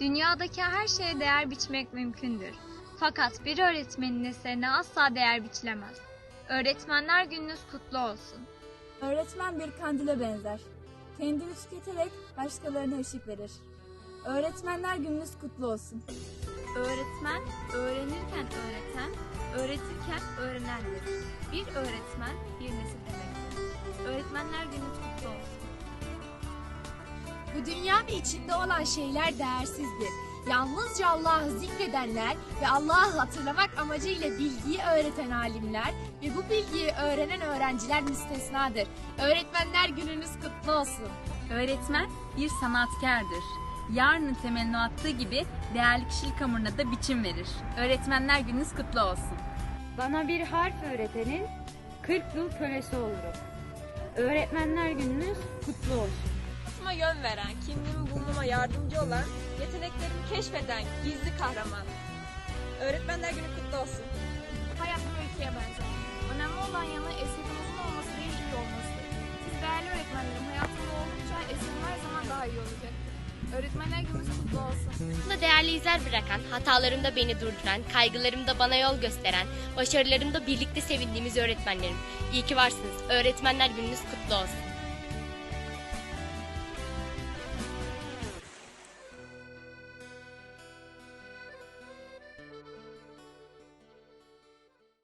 Dünyadaki her şeye değer biçmek mümkündür. Fakat bir öğretmenin eserine asla değer biçilemez. Öğretmenler gününüz kutlu olsun. Öğretmen bir kandile benzer. Kendini tüketerek başkalarına ışık verir. Öğretmenler gününüz kutlu olsun. Öğretmen, öğrenirken öğreten, öğretirken öğrenendir. Bir öğretmen, bir nesil demektir. Öğretmenler gününüz kutlu olsun. Bu dünya ve içinde olan şeyler değersizdir. Yalnızca Allah'ı zikredenler ve Allah'ı hatırlamak amacıyla bilgiyi öğreten alimler ve bu bilgiyi öğrenen öğrenciler müstesnadır. Öğretmenler gününüz kutlu olsun. Öğretmen bir sanatkardır. Yarının temelini attığı gibi değerli kişilik hamuruna da biçim verir. Öğretmenler gününüz kutlu olsun. Bana bir harf öğretenin 40 yıl kölesi olurum. Öğretmenler gününüz kutlu olsun. Yön veren, kimliğimi bulmama yardımcı olan, yeteneklerimi keşfeden gizli kahraman. Öğretmenler günü kutlu olsun. Hayat bir öyküye benzer. Önemli olan yanı eserimizin olması değil iyi olması. Siz değerli öğretmenlerim hayatımda oldukça eserim her zaman daha iyi olacak. Öğretmenler gününüz kutlu olsun. Hayatımda değerli izler bırakan, hatalarımda beni durduran, kaygılarımda bana yol gösteren, başarılarımda birlikte sevindiğimiz öğretmenlerim. İyi ki varsınız. Öğretmenler gününüz kutlu olsun.